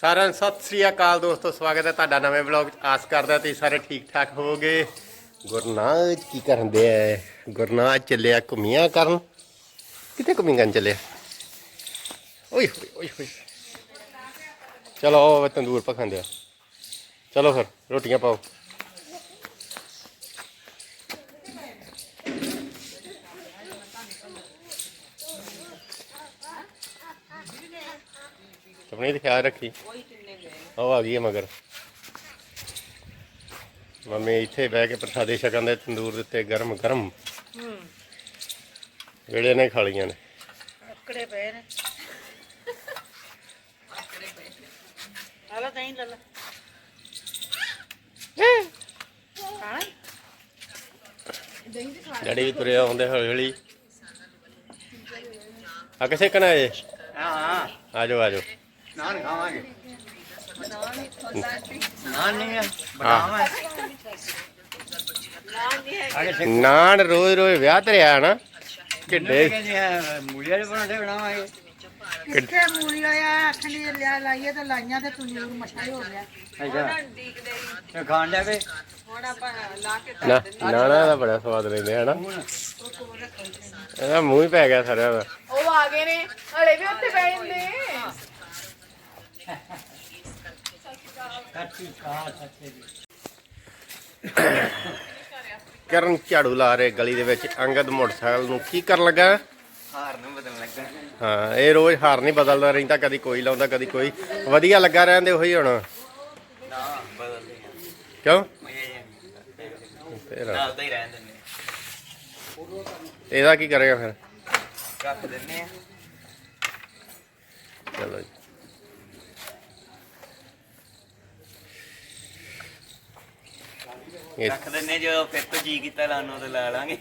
ਸਾਰਿਆਂ ਨੂੰ ਸਤਿ ਸ੍ਰੀ ਅਕਾਲ ਦੋਸਤੋ, ਸਵਾਗਤ ਹੈ ਤੁਹਾਡਾ ਨਵੇਂ ਵਲੌਗ 'ਚ। ਆਸ ਕਰਦਾ ਤੁਸੀਂ ਸਾਰੇ ਠੀਕ ਠਾਕ ਹੋਵੋਗੇ। ਗੁਰਨਾਜ ਕੀ ਕਰਨ ਦੇ ਆ ਗੁਰਨਾਜ ਚੱਲਿਆ ਘੁੰਮੀਆਂ ਕਰਨ। ਕਿੱਥੇ ਘੁੰਮੀ ਕਰਨ ਚੱਲਿਆ? ਓਏ ਹੋਏ ਓਏ ਹੋਏ। ਚਲੋ ਉਹ ਤੰਦੂਰ ਪਖਾਂਦੇ ਆ ਚਲੋ ਫਿਰ, ਰੋਟੀਆਂ ਪਾਓ। ਆਪਣੀ ਤੇ ਖਿਆਲ ਰੱਖੀ। ਉਹ ਆ ਗਈ ਹੈ ਮਗਰ। ਮੰਮੀ ਇੱਥੇ ਬਹਿ ਕੇ ਪ੍ਰਸਾਦੇ ਛਕਣ ਦੇ ਤੰਦੂਰ ਦੇ ਉੱਤੇ ਗਰਮ ਗਰਮ ਵੇੜੇ ਨੇ ਖਾ ਨੇ। ਅਕੜੇ ਪਏ ਨੇ। ਆਲਾ ਦਹੀਂ ਲੈ ਲੈ ਖਾਣਾ ਡੈਡੀ ਵੀ ਤੁਰਿਆ ਹੁੰਦੇ ਹੌਲੀ ਹੌਲੀ ਆ ਕਿਸੇ ਕਨਾ ਏ ਹਾਂ। ਹਾਂ ਆਜੋ ਆਜੋ ਨਾਨ ਖਾਵਾਂਗੇ। ਨਾਨ ਨਹੀਂ ਹੈ ਬਦਾਮ ਹੈ ਅਗੇ ਸੇ ਨਾਨ ਰੋਜ਼ ਰੋਜ਼ ਵਿਆਹ ਤੇ ਰਿਹਾ ਨਾ। ਕਿੱਡੇ ਕਿੱਡੇ ਕਹਿੰਦੇ ਆ ਮੂਲੀਆਂ ਦੇ ਪਰਾਂਠੇ ਬਣਾਵਾਂਗੇ। ਕਿੱਥੇ ਮੂਲੀ ਹੋਇਆ ਆਖਣੀ ਲਿਆ ਲਾਈਏ ਤੇ ਲਾਈਆਂ ਤੇ ਤੰਦੂਰ ਮੱਛਾ ਹੀ ਹੋ ਗਿਆ। ਅੱਛਾ। ਖਾਣ ਲਿਆ ਵੇ ਹੁਣ ਆਪਾਂ ਲਾ ਕੇ ਨਾ ਨਾਨਾ ਦਾ ਬੜਾ ਸਵਾਦ ਲੈਂਦੇ ਆ ਨਾ ਇਹਦਾ ਮੂੰਹ ਹੀ ਪੈ ਗਿਆ ਸਾਰਿਆਂ ਦਾ। ਉਹ ਆ ਗਏ ਨੇ ਹਲੇ ਵੀ ਉੱਥੇ ਪੈ ਜਾਂਦੇ ਕੱਚੀ ਖਾ ਸੱਚੇ ਦੀ ਕਰਨ ਝਾੜੂ ਲਾ ਰਹੇ ਗਲੀ ਦੇ ਵਿੱਚ ਅੰਗਦ ਮੋਟਰਸਾਈਕਲ ਨੂੰ ਕੀ ਕਰਨ ਲੱਗਾ? ਹਾਰ ਨੂੰ ਬਦਲਣ ਲੱਗਾ। ਹਾਂ ਇਹ ਰੋਜ਼ ਹਾਰ ਨਹੀਂ ਬਦਲਦਾ ਰਹਿੰਦਾ ਕਦੀ ਕੋਈ ਲਾਉਂਦਾ ਕਦੀ ਕੋਈ। ਵਧੀਆ ਲੱਗਾ ਰਹਿੰਦੇ ਉਹੀ ਹੁਣ? ਨਾ ਬਦਲਦੇ ਕਿਉਂ? ਮਜ਼ੇ ਫੇਰ ਨਾਲ ਤਾਂ ਹੀ ਰਹਿਣ ਦਿੰਦੇ ਇਹਦਾ ਕੀ ਕਰੇਗਾ ਫਿਰ? ਰੱਖ ਦਿੰਦੇ ਆ। ਚਲੋ ਜੀ। ਇਹ ਰੱਖ ਦਿੰਦੇ ਜੋ ਫਿਰ ਤੋਂ ਜੀ ਕੀਤਾ ਲਾਣੋ ਤੇ ਲਾ ਲਾਂਗੇ।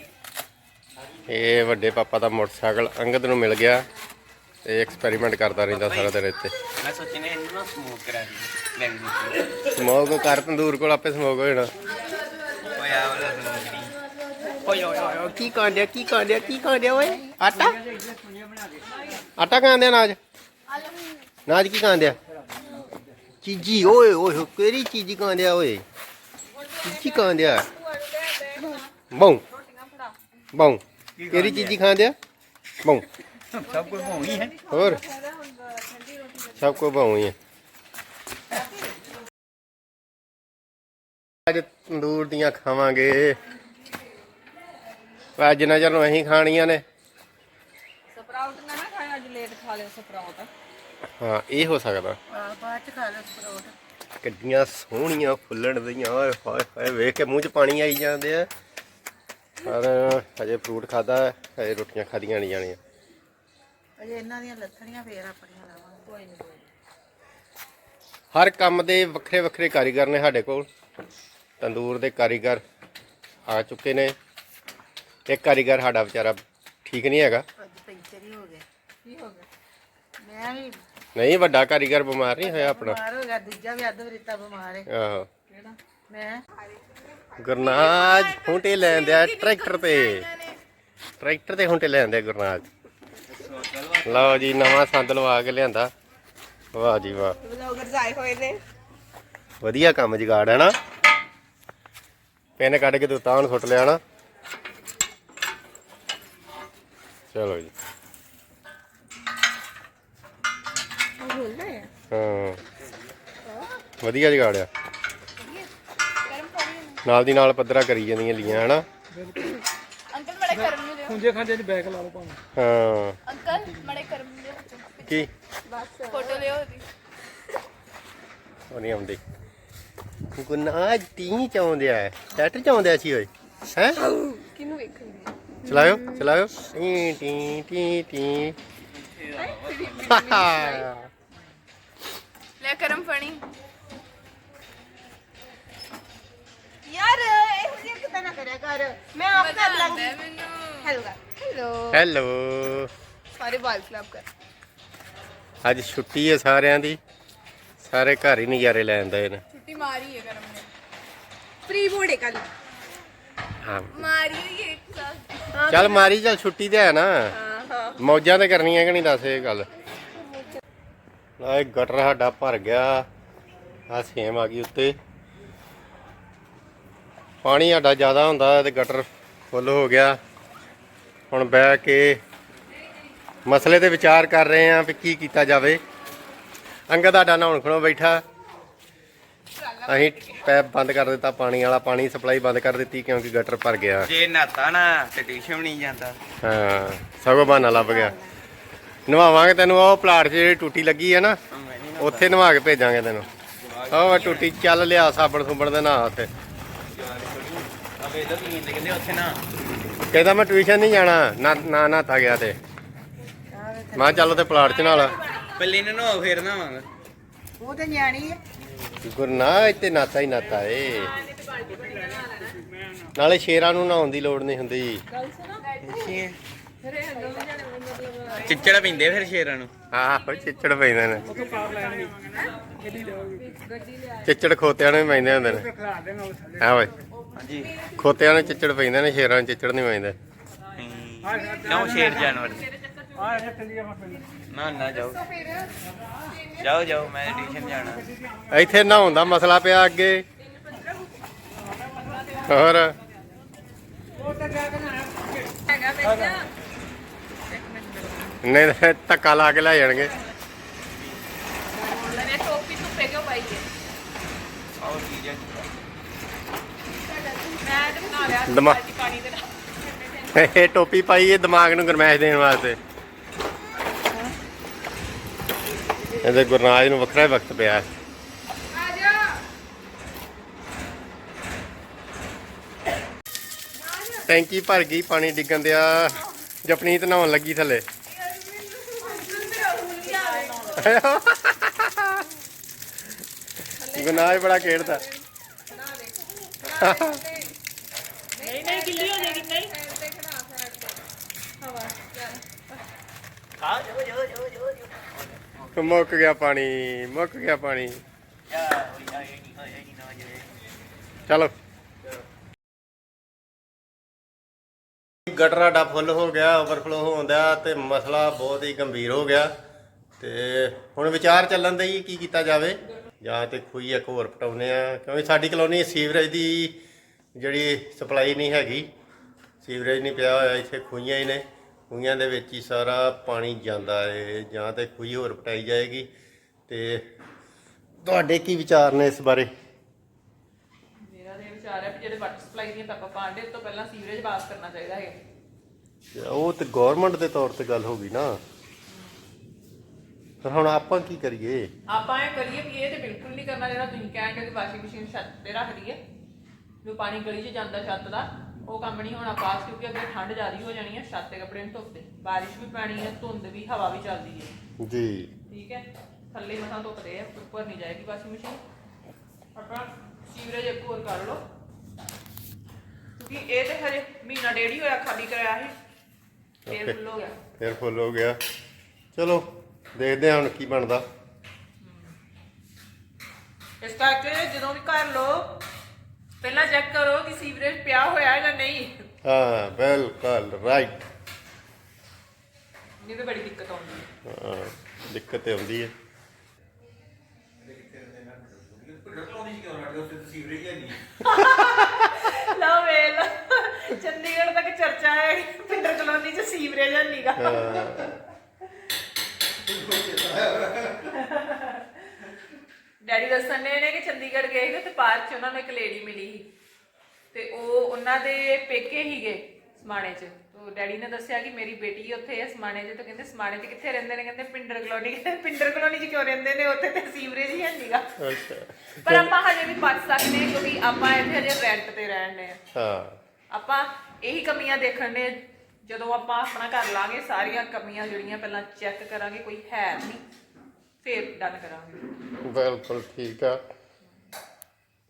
ਇਹ ਵੱਡੇ ਪਾਪਾ ਦਾ ਮੋਟਰਸਾਈਕਲ ਅੰਗਦ ਨੂੰ ਮਿਲ ਗਿਆ ਤੇ ਐਕਸਪੈਰੀਮੈਂਟ ਕਰਦਾ ਰਹਿੰਦਾ ਸਾਰਾ ਦਿਨ ਇੱਥੇ। ਮੈਂ ਸੋਚਿਆ ਇਹਨੂੰ ਨਾ ਸਮੋਕ ਕਰਾ ਦੀ ਲੈਂਦੀ ਸਮੋਕ ਕਰ ਤੰਦੂਰ ਕੋਲ ਆਪੇ ਸਮੋਕ ਹੋ ਜਾਣਾ। ਓਏ ਆ ਵਾਲਾ ਸਮੋਕ ਨਹੀਂ। ਓਏ ਓਏ ਓਏ ਕੀ ਕਾਂਡਿਆ ਕੀ ਕਾਂਡਿਆ ਕੀ ਕਾਂਡਿਆ ਓਏ? ਆਟਾ? ਆਟਾ ਕਾਂਦਿਆ ਨਾਜ ਨਾਜ ਕੀ ਕਾਂਦਿਆ ਚੀਜੀ ਓਏ ਓਏ ਕਿਹੜੀ ਚੀਜੀ ਕਾਂਦਿਆ ਓਏ? ਚੀਜੀ ਕਾਂਦਿਆ ਬੌਂ ਬੌਂ ਕਿਹੜੀ ਚੀਜੀ ਖਾਂਦਿਆ ਬੌਂ ਸਭ ਕੁਝ ਹੋਈ ਹੈ ਹੋਰ ਸਭ ਕੋ ਬੌਂ ਹੀ ਹੈ ਅੱਜ ਤੰਦੂਰ ਦੀਆਂ ਖਾਵਾਂਗੇ ਅੱਜ ਨਜ਼ਰ ਨੂੰ ਅਸੀਂ ਖਾਣੀਆਂ ਨੇ ਸਪਰਾਊਟ ਨਾ ਨਾ ਖਾਇਆ ਅੱਜ ਲੇਟ ਖਾ ਲਿਓ ਸਪਰਾਊਟ ਹਾਂ ਇਹ ਹੋ ਸਕਦਾ ਆ ਬਾਅਦ ਚ ਖਾ ਲਓ ਪਰੋਟ ਕਿੱਡੀਆਂ ਸੋਹਣੀਆਂ ਫੁੱਲਣ ਦੀਆਂ ਓਏ ਹੋਏ ਹੋਏ ਵੇਖ ਕੇ ਮੂੰਹ 'ਚ ਪਾਣੀ ਆਈ ਜਾਂਦੇ ਆ। ਪਰ ਹਜੇ ਫਰੂਟ ਖਾਦਾ ਹਜੇ ਰੋਟੀਆਂ ਖਾਦੀਆਂ ਨਹੀਂ ਜਾਣੀਆਂ। ਅਜੇ ਇਹਨਾਂ ਦੀਆਂ ਲੱਥਣੀਆਂ ਫੇਰ ਆਪਣੀਆਂ ਲਾਵਾਂਗੇ। ਕੋਈ ਨਹੀਂ ਹਰ ਕੰਮ ਦੇ ਵੱਖਰੇ ਵੱਖਰੇ ਕਾਰੀਗਰ ਨੇ ਸਾਡੇ ਕੋਲ। ਤੰਦੂਰ ਦੇ ਕਾਰੀਗਰ ਆ ਚੁੱਕੇ ਨੇ। ਇੱਕ ਕਾਰੀਗਰ ਸਾਡਾ ਵਿਚਾਰਾ ਠੀਕ ਨਹੀਂ ਹੈਗਾ। ਅੱਜ ਪੈਂਚਰ ਹੀ ਹੋ ਗਿਆ। ਕੀ ਹੋ ਗਿਆ? ਮੈਂ ਵੀ ਨਹੀਂ ਵੱਡਾ ਕਾਰੀਗਰ ਬਿਮਾਰ ਨਹੀਂ ਹੋਇਆ ਆਪਣਾ? ਬਿਮਾਰ ਹੋ ਗਿਆ ਦੂਜਾ ਵੀ ਅੱਧ ਵਰਤਾ ਬਿਮਾਰ ਹੈ। ਆਹੋ। ਕਿਹੜਾ? ਮੈਂ? ਗੁਰਨਾਜ ਹੁੰਟੇ ਲੈਂਦੇ ਆ ਟਰੈਕਟਰ ਤੇ। ਟਰੈਕਟਰ ਤੇ ਹੁੰਟੇ ਲੈਂਦੇ ਗੁਰਨਾਜ। ਲਓ ਜੀ ਨਵਾਂ ਸੰਦ ਲਵਾ ਕੇ ਲਿਆਂਦਾ। ਵਾਹ ਜੀ ਵਾਹ। ਵਲੌਗਰਸ ਆਏ ਹੋਏ ਨੇ। ਵਧੀਆ ਕੰਮ ਜਗਾੜ ਹੈ ਨਾ? ਪੈਨ ਕੱਢ ਕੇ ਤੂੰ ਸੁੱਟ ਲਿਆ ਨਾ। ਚਲੋ ਜੀ। ਹੈ ਹਾਂ। ਵਧੀਆ ਜਗਾੜਿਆ ਨਾਲ ਦੀ ਨਾਲ ਪੱਧਰਾ ਕਰੀ ਜਾਂਦੀਆਂ ਲੀਆਂ ਹਨਾ? ਅੰਕਲ ਮੜੇ ਕਰਮ ਨੂੰ ਦਿਓ ਹੁੰਜੇ ਖਾਂਦੇ ਦੀ ਬੈਕ ਲਾ ਲਓ ਭਾਵੇਂ। ਹਾਂ। ਅੰਕਲ ਮੜੇ ਕਰਮ ਨੂੰ ਦਿਓ ਕੀ? ਬਸ। ਫੋਟੋ ਲਿਓ ਉਹਦੀ। ਉਹ ਨਹੀਂ ਆਉਂਦੀ। ਗੁਨਾਜ ਟੀ ਚਾਉਂਦੇ ਆ। ਟੈਟਰ ਚਾਉਂਦੇ ਸੀ ਓਏ। ਹੈ? ਕਿਹਨੂੰ ਵੇਖਣਗੇ ਚਲਾਇਓ ਚਲਾਇਓ। ਟੀ ਟੀ ਟੀ ਟੀ ਲੈ ਕਰਮ ਫਣੀ ਯਾਰ ਇਹ ਤੁਸੀਂ ਕਿਤੇ ਨਾ ਕਰਿਆ ਕਰ। ਮੈਂ ਆਪ ਕਰ ਲਾਂਗੀ। ਮੈਨੂੰ। ਹੈਲੋ। ਹੈਲੋ। ਹੈਲੋ। ਸਾਰੇ ਬਾਲ ਕਲੱਬ ਕਰ। ਅੱਜ ਛੁੱਟੀ ਹੈ ਸਾਰਿਆਂ ਦੀ। ਸਾਰੇ ਘਰ ਹੀ ਨਜ਼ਾਰੇ ਲੈਣ ਦੇ ਨੇ। ਛੁੱਟੀ ਮਾਰੀ ਹੈ ਕਰਮ ਨੇ। ਪ੍ਰੀ ਬੋਰਡ ਹੈ ਕੱਲ। ਹਾਂ। ਮਾਰੀ ਹੋਈ ਹੈ ਇੱਕ ਸਾਲ। ਚੱਲ ਮਾਰੀ ਚੱਲ ਛੁੱਟੀ ਤੇ ਹੈ ਨਾ। ਹਾਂ ਹਾਂ। ਮੌਜਾਂ ਤੇ ਕਰਨੀਆਂ ਕਿ ਨਹੀਂ ਦੱਸ ਇਹ ਗੱਲ। ਇਹ ਗਟਰ ਸਾਡਾ ਭਰ ਗਿਆ। ਆ ਸੇਮ ਆ ਗਈ ਉੱਤੇ। ਪਾਣੀ ਸਾਡਾ ਜ਼ਿਆਦਾ ਹੁੰਦਾ ਤੇ ਗਟਰ ਫੁੱਲ ਹੋ ਗਿਆ। ਹੁਣ ਬਹਿ ਕੇ ਮਸਲੇ ਤੇ ਵਿਚਾਰ ਕਰ ਰਹੇ ਆਂ ਵੀ ਕੀ ਕੀਤਾ ਜਾਵੇ। ਅੰਗਦ ਸਾਡਾ ਨਹਾਉਣ ਖਣੋ ਬੈਠਾ। ਅਸੀਂ ਪੈਪ ਬੰਦ ਕਰ ਦਿੱਤਾ ਪਾਣੀ ਵਾਲਾ ਪਾਣੀ ਸਪਲਾਈ ਬੰਦ ਕਰ ਦਿੱਤੀ ਕਿਉਂਕਿ ਗਟਰ ਭਰ ਗਿਆ। ਜੇ ਨਾਤਾ ਨਾ ਤੇ ਟਿਊਸ਼ਨ ਨਹੀਂ ਜਾਂਦਾ। ਹਾਂ ਸਗੋਂ ਬਹਾਨਾ ਲੱਭ ਗਿਆ। ਨਵਾਵਾਂਗੇ ਤੈਨੂੰ ਉਹ ਪਲਾਟ 'ਚ ਜਿਹੜੀ ਟੂਟੀ ਲੱਗੀ ਹੈ ਨਾ ਉੱਥੇ ਨਵਾ ਕੇ ਭੇਜਾਂਗੇ ਤੈਨੂੰ। ਆਹ ਟੂਟੀ ਚੱਲ ਲਿਆ ਸਾਬਣ ਸੁਬਣ ਦੇ ਨਹਾ ਉੱਥੇ। ਕਹਿੰਦੇ ਕਹਿੰਦੇ ਉੱਥੇ ਨਾ ਕਹਿੰਦਾ ਮੈਂ ਟਿਊਸ਼ਨ ਨਹੀਂ ਜਾਣਾ ਨਾ ਨਾ ਗਿਆ ਤੇ। ਮੈਂ ਚੱਲ ਪਲਾਟ 'ਚ ਨਾਲ ਪੱਲੇ ਨੂੰ ਨੋ ਫੇਰ ਨਾਵਾਂਗਾ ਉਹ ਤੇ ਨਿਆਣੀ ਹੈ ਗੁਰਨਾ ਇੱਥੇ ਨਾਤਾ ਹੀ ਨਾਤਾ ਏ। ਨਾਲੇ ਸ਼ੇਰਾਂ ਨੂੰ ਨਹਾਉਣ ਦੀ ਲੋੜ ਨਹੀਂ ਹੁੰਦੀ। ਗੱਲ ਸੁਣੋ ਫਿਰ ਇਹ ਦੋਵੇਂ ਜਣੇ ਮਤਲਬ ਚਿੱਚੜ ਪਿੰਦੇ ਫਿਰ ਸ਼ੇਰਾਂ ਨੂੰ। ਆਹ ਚਿੱਚੜ ਪੈਂਦੇ ਨੇ। ਚਿੱਚੜ ਖੋਤਿਆਂ ਨੂੰ ਵੀ ਪੈਂਦੇ ਹੁੰਦੇ ਨੇ। ਹਾਂ ਓਏ ਹਾਂਜੀ। ਖੋਤਿਆਂ ਨੂੰ ਚਿੱਚੜ ਪੈਂਦੇ ਨੇ ਸ਼ੇਰਾਂ ਨੂੰ ਚਿੱਚੜ ਨਹੀਂ ਪੈਂਦੇ। ਕਿਉਂ ਸ਼ੇਰ ਜਾਨਵਰ? ਨਾ ਨਾ ਜਾਓ। ਜਾਓ ਜਾਓ ਮੈਂ ਟਿਊਸ਼ਨ ਜਾਣਾ। ਇੱਥੇ ਨਹਾਉਣ ਦਾ ਮਸਲਾ ਪਿਆ ਅੱਗੇ। ਹੋਰ? ਹੈਗਾ ਵਿੱਚ ਨਹੀਂ ਤਾਂ ਧੱਕਾ ਲਾ ਕੇ ਲੈ ਜਾਣਗੇ। ਮੈਨੇ ਟੋਪੀ ਧੁੱਪੇ ਕਿਉਂ ਪਾਈ ਹੈ। ਆਓ ਕੀ ਜਾ ਮੈਂ ਤੇ ਬਣਾ ਲਿਆ ਦਿਮਾ- ਸੀ ਪਾਣੀ ਦੇ ਨਾਲ। ਇਹ ਟੋਪੀ ਪਾਈ ਦਿਮਾਗ ਨੂੰ ਗਰਮੈਸ਼ ਦੇਣ ਵਾਸਤੇ। ਇਹਦੇ ਗੁਰਨਾਜ ਨੂੰ ਵੱਖਰਾ ਹੀ ਵਕਤ ਪਿਆ। ਆ ਜਾ ਟੈਂਕੀ ਭਰ ਗਈ ਪਾਣੀ ਡਿੱਗਣ ਦਿਆ। ਜਪਨੀਤ ਨਹਾਉਣ ਲੱਗੀ ਥੱਲੇ। ਗੁਨਾਜ ਬੜਾ ਖੇਡਦਾ। ਨਹੀਂ ਨਹੀਂ ਗਿੱਲੀ ਹੋ ਜਾਏਗੀ ਨਹੀਂ। ਚੱਲ ਮੁੱਕ ਗਿਆ ਪਾਣੀ ਮੁੱਕ ਗਿਆ ਪਾਣੀ। ਚਲੋ। ਗਟਰ ਸਾਡਾ ਫੁੱਲ ਹੋ ਗਿਆ ਓਵਰਫਲੋ ਹੋਉਂਦਾ ਤੇ ਮਸਲਾ ਬਹੁਤ ਹੀ ਗੰਭੀਰ ਹੋ ਗਿਆ। ਤੇ ਹੁਣ ਵਿਚਾਰ ਚੱਲਣ ਦਾ ਹੀ ਕੀ ਕੀਤਾ ਜਾਵੇ? ਜਾਂ ਤੇ ਖੂਹੀ ਇੱਕ ਹੋਰ ਪਟਾਉਨੇ ਆ ਕਿਉਂਕਿ ਸਾਡੀ ਕਲੋਨੀ ਸੀਵਰੇਜ ਦੀ ਜਿਹੜੀ ਸਪਲਾਈ ਨਹੀਂ ਹੈਗੀ। ਸੀਵਰੇਜ ਨਹੀਂ ਪਿਆ ਹੋਇਆ ਇੱਥੇ ਖੂਹੀਆਂ ਹੀ ਨੇ। ਖੂਹੀਆਂ ਦੇ ਵਿੱਚ ਹੀ ਸਾਰਾ ਪਾਣੀ ਜਾਂਦਾ ਹੈ ਜਾਂ ਤੇ ਖੂਹੀ ਹੋਰ ਪਟਾਈ ਜਾਏਗੀ। ਤੇ ਤੁਹਾਡੇ ਕੀ ਵਿਚਾਰ ਨੇ ਇਸ ਬਾਰੇ? ਮੇਰਾ ਇਹ ਵਿਚਾਰ ਹੈ ਵੀ ਜਿਹੜੇ ਵਾਟਰ ਸਪਲਾਈ ਦੀਆਂ ਪਾਪਾ ਪਾਉਂਦੇ ਉਸ ਤੋਂ ਪਹਿਲਾਂ ਸੀਵਰੇਜ ਪਾਸ ਕਰਨਾ ਚਾਹੀਦਾ ਹੈ ਉਹ ਤੇ ਗਵਰਨਮੈਂਟ ਦੇ ਤੌਰ ਤੇ ਗੱਲ ਹੋ ਗਈ ਨਾ। ਪਰ ਹੁਣ ਆਪਾਂ ਕੀ ਕਰੀਏ? ਆਪਾਂ ਇਹ ਕਰੀਏ ਵੀ ਇਹ ਤੇ ਬਿਲਕੁਲ ਨਹੀਂ ਕਰਨਾ ਜਿਹੜਾ ਤੁਸੀਂ ਕਹਿੰਦੇ ਕਿ ਵਾਸ਼ਿੰਗ ਮਸ਼ੀਨ ਛੱਤ ਤੇ ਰੱਖ ਦਈਏ। ਜੋ ਪਾਣੀ ਗਲੀ 'ਚ ਜਾਂਦਾ ਛੱਤ ਦਾ ਉਹ ਕੰਮ ਨਹੀਂ ਹੋਣਾ ਪਾਸ ਕਿਉਂਕਿ ਅੱਗੇ ਠੰਡ ਜ਼ਿਆਦੀ ਹੋ ਜਾਣੀ ਹੈ ਛੱਤ ਤੇ ਕੱਪੜੇ ਨੂੰ ਧੁੱਪਦੇ ਬਾਰਿਸ਼ ਵੀ ਪੈਣੀ ਹੈ ਧੁੰਦ ਵੀ ਹਵਾ ਵੀ ਚੱਲਦੀ ਹੈ ਜੀ। ਠੀਕ ਹੈ? ਥੱਲੇ ਮਸਾਂ ਧੁੱਪਦੇ ਆ ਉੱਪਰ ਨਹੀਂ ਜਾਏਗੀ ਵਾਸ਼ਿੰਗ ਮਸ਼ੀਨ। ਆਪਣਾ ਸੀਵਰੇਜ ਇੱਕ ਹੋਰ ਕਰ ਲਓ। ਕਿਉਂਕਿ ਇਹ ਤੇ ਹਜੇ ਮਹੀਨਾ ਡੇਢ ਹੀ ਹੋਇਆ ਖਾਲੀ ਕਰਾਇਆ ਸੀ। ਫੇਰ. ਫੁੱਲ ਹੋ ਗਿਆ। ਫਿਰ ਫੁੱਲ ਹੋ ਗਿਆ। ਚਲੋ। ਦੇਖਦੇ ਹਾਂ ਹੁਣ ਕੀ ਬਣਦਾ। ਇਸ ਕਰਕੇ ਜਦੋਂ ਵੀ ਕਰ ਲੋ ਪਹਿਲਾਂ ਚੈੱਕ ਕਰੋ ਕਿ ਸੀਵਰੇਜ ਪਿਆ ਹੋਇਆ ਹੈ ਜਾਂ ਨਹੀਂ। ਹਾਂ ਬਿਲਕੁਲ ਰਾਈਟ ਨਹੀਂ ਤੇ ਬੜੀ ਦਿੱਕਤ ਆਉਂਦੀ ਹੈ। ਹਾਂ ਦਿੱਕਤ ਤੇ ਆਉਂਦੀ ਹੈ। ਲਓ ਵੇਲ ਚੰਡੀਗੜ੍ਹ ਤੱਕ ਚਰਚਾ ਹੈ ਪਿੰਡਰ ਕਲੋਨੀ ਚ ਸੀਵਰੇਜ ਹੈ ਨੀਗਾ ਡੈਡੀ ਦੱਸਣ ਨੇ ਨੇ ਕਿ ਚੰਡੀਗੜ੍ਹ ਗਏ ਸੀ ਤੇ ਪਾਰਕ 'ਚ ਉਹਨਾਂ ਨੂੰ ਇੱਕ ਲੇਡੀ ਮਿਲੀ ਸੀ। ਤੇ ਉਹ ਉਹਨਾਂ ਦੇ ਪੇਕੇ ਹੀਗੇ ਸਮਾਣੇ 'ਚ। ਤੋ ਡੈਡੀ ਨੇ ਦੱਸਿਆ ਕਿ ਮੇਰੀ ਬੇਟੀ ਉੱਥੇ ਹੈ ਸਮਾਣੇ 'ਚ ਤਾਂ ਕਹਿੰਦੇ ਸਮਾਣੇ 'ਚ ਕਿੱਥੇ ਰਹਿੰਦੇ ਨੇ? ਕਹਿੰਦੇ ਪਿੰਡਰ ਕਲੋਨੀ। ਕਹਿੰਦੇ ਪਿੰਡਰ ਕਲੋਨੀ 'ਚ ਕਿਉਂ ਰਹਿੰਦੇ ਨੇ? ਉੱਥੇ ਤੇ ਸੀਵਰੇਜ ਹੀ ਹੈ ਨੀਗਾ ਅੱਛਾ। ਪਰ ਆਪਾਂ ਹਜੇ ਵੀ ਬਚ ਸਕਦੇ ਹਾਂ ਕਿਉਂਕਿ ਆਪਾਂ ਇੱਥੇ ਹਜੇ ਰੈਂਟ ਤੇ ਰਹਿਣ ਦੇ ਹਾਂ। ਆਪਾਂ ਇਹੀ ਕਮੀਆਂ ਦੇਖਣ ਦੇ ਜਦੋਂ ਆਪਾਂ ਆਪਣਾ ਘਰ ਲਾਂਗੇ ਸਾਰੀਆਂ ਕਮੀਆਂ ਜਿਹੜੀਆਂ ਪਹਿਲਾਂ ਚੈੱਕ ਕਰਾਂਗੇ ਕੋਈ ਹੈ ਨਹੀਂ ਫੇਰ ਡਨ ਕਰਾਂਗੇ। ਬਿਲਕੁਲ ਠੀਕ ਆ।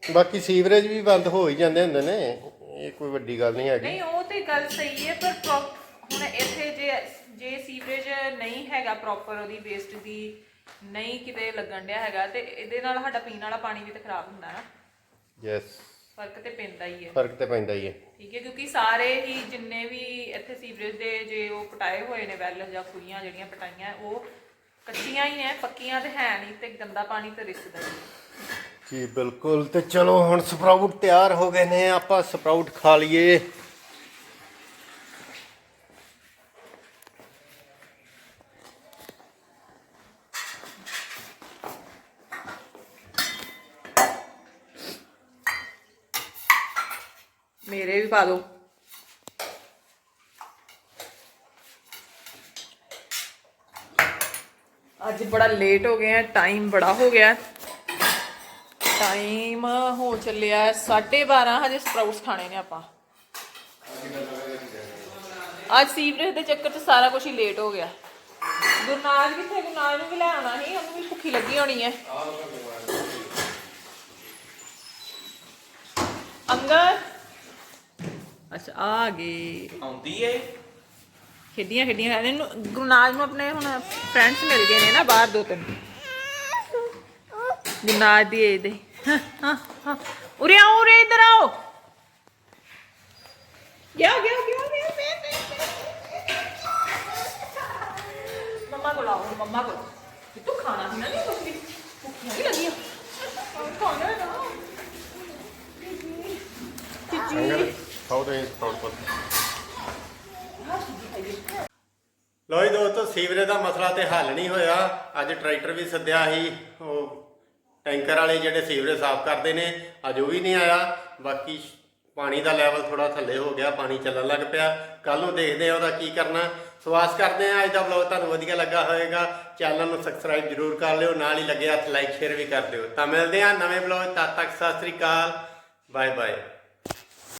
ਬਾਕੀ ਸੀਵਰੇਜ ਵੀ ਬੰਦ ਹੋ ਹੀ ਜਾਂਦੇ ਹੁੰਦੇ ਨੇ। ਇਹ ਕੋਈ ਵੱਡੀ ਗੱਲ ਨਹੀਂ ਹੈਗੀ। ਨਹੀਂ ਉਹ ਤੇ ਗੱਲ ਸਹੀ ਹੈ ਪਰ ਪ੍ਰੋ- ਹੁਣ ਇੱਥੇ ਜੇ ਜੇ ਸੀਵਰੇਜ ਨਹੀਂ ਹੈਗਾ ਪ੍ਰੋਪਰ ਉਹਦੀ ਵੇਸਟ ਦੀ ਨਹੀਂ ਕਿਤੇ ਲੱਗਣ ਡਿਆ ਹੈਗਾ ਤੇ ਇਹਦੇ ਨਾਲ ਸਾਡਾ ਪੀਣ ਵਾਲਾ ਪਾਣੀ ਵੀ ਤੇ ਖਰਾਬ ਹੁੰਦਾ ਨਾ। ਯੈਸ ਫ਼ਰਕ ਤੇ ਪੈਂਦਾ ਹੀ ਹੈ। ਫ਼ਰਕ ਤੇ ਪੈਂਦਾ ਹੀ ਹੈ। ਠੀਕ ਹੈ ਕਿਉਂਕਿ ਸਾਰੇ ਹੀ ਜਿੰਨੇ ਵੀ ਇੱਥੇ ਸੀਵਰੇਜ ਦੇ ਜੇ ਉਹ ਪਟਾਏ ਹੋਏ ਨੇ ਵੈਲ ਜਾਂ ਖੂਹੀਆਂ ਜਿਹੜੀਆਂ ਪਟਾਈਆਂ ਉਹ ਕੱਚੀਆਂ ਹੀ ਨੇ ਪੱਕੀਆਂ ਤੇ ਹੈ ਨਹੀਂ ਤੇ ਗੰਦਾ ਪਾਣੀ ਤੇ ਰਿਸਦਾ ਹੀ ਜੀ ਬਿਲਕੁਲ। ਤੇ ਚਲੋ ਹੁਣ ਸਪਰਾਊਟ ਤਿਆਰ ਹੋ ਗਏ ਨੇ ਆਪਾਂ ਸਪਰਾਊਟ ਖਾ ਲਈਏ। ਮੇਰੇ ਵੀ ਪਾ ਦਿਓ ਅੱਜ ਬੜਾ ਲੇਟ ਹੋ ਗਏ ਆ ਟਾਈਮ ਬੜਾ ਹੋ ਗਿਆ। ਟਾਈਮ ਹੋ ਚੱਲਿਆ 12:30 ਹਜੇ ਸਪਰਾਊਟਸ ਖਾਣੇ ਨੇ ਆਪਾਂ। ਅੱਜ ਸੀਵਰੇਜ ਦੇ ਚੱਕਰ 'ਚ ਸਾਰਾ ਕੁਝ ਹੀ ਲੇਟ ਹੋ ਗਿਆ। ਗੁਰਨਾਜ ਕਿੱਥੇ ਗੁਰਨਾਜ ਨੂੰ ਵੀ ਲੈ ਆਉਣਾ ਸੀ, ਉਹਨੂੰ ਵੀ ਭੁੱਖੀ ਲੱਗੀ ਹੋਣੀ ਹੈ ਅੰਗਦ? ਅੱਛਾ, ਆ ਗਏ। ਆਉਂਦੀ ਏ ਖੇਡੀਆਂ ਖੇਡੀਆਂ। ਇਹਨੂੰ ਗੁਰਨਾਜ ਨੂੰ ਆਪਣੇ ਹੁਣ ਫਰੈਂਡਸ ਮਿਲ ਗਏ ਨੇ ਨਾ ਬਾਹਰ ਦੋ ਤਿੰਨ। ਗੁਰਨਾਜ ਦੀ ਏਜ ਦੇ। ਹਾਂ, ਹਾਂ, ਹਾਂ। ਉਰੇ ਆਓ ਉਰੇ ਇੱਧਰ ਆਓ। ਗਿਆ ਗਿਆ ਗਿਆ ਗਿਆ। ਮੰਮਾ ਕੋਲ ਆਓ ਮੰਮਾ ਕੋਲ। ਕਿ ਤੂੰ ਖਾਣਾ ਨਾ ਨਹੀਂ ਕੁਛ ਵੀ? ਭੁੱਖੀਆਂ ਵੀ ਲੱਗੀਆਂ। ਖਾਣਾ ਨਾ ਚੀਚੀ। ਖਾਓ ਤੇ ਸਪਰਾਊਟ ਪਰ ਲੋ ਜੀ ਦੋਸਤੋ, ਸੀਵਰੇਜ ਦਾ ਮਸਲਾ ਤੇ ਹੱਲ ਨਹੀਂ ਹੋਇਆ। ਅੱਜ ਟਰੈਕਟਰ ਵੀ ਸੱਦਿਆ ਸੀ। ਉਹ ਟੈਂਕਰ ਵਾਲੇ ਜਿਹੜੇ ਸੀਵਰੇਜ ਸਾਫ਼ ਕਰਦੇ ਨੇ, ਅੱਜ ਉਹ ਵੀ ਨਹੀਂ ਆਇਆ। ਬਾਕੀ ਪਾਣੀ ਦਾ ਲੈਵਲ ਥੋੜਾ ਥੱਲੇ ਹੋ ਗਿਆ, ਪਾਣੀ ਚੱਲਣ ਲੱਗ ਪਿਆ। ਕੱਲ ਨੂੰ ਦੇਖਦੇ ਆ ਉਹਦਾ ਕੀ ਕਰਨਾ। ਸਵਾਸ ਕਰਦੇ ਆ ਅੱਜ ਦਾ ਵਲੌਗ ਤੁਹਾਨੂੰ ਵਧੀਆ ਲੱਗਾ ਹੋਵੇਗਾ। ਚੈਨਲ ਨੂੰ ਸਬਸਕ੍ਰਾਈਬ ਜਰੂਰ ਕਰ ਲਿਓ। ਨਾਲ ਹੀ ਲੱਗੇ ਹੱਥ ਲਾਈਕ ਸ਼ੇਅਰ ਵੀ ਕਰ ਦਿਓ। ਤਾਂ ਮਿਲਦੇ ਆ ਨਵੇਂ ਵਲੌਗ ਤਦ ਤੱਕ ਸਤਿ ਸ੍ਰੀ ਅਕਾਲ। Bye bye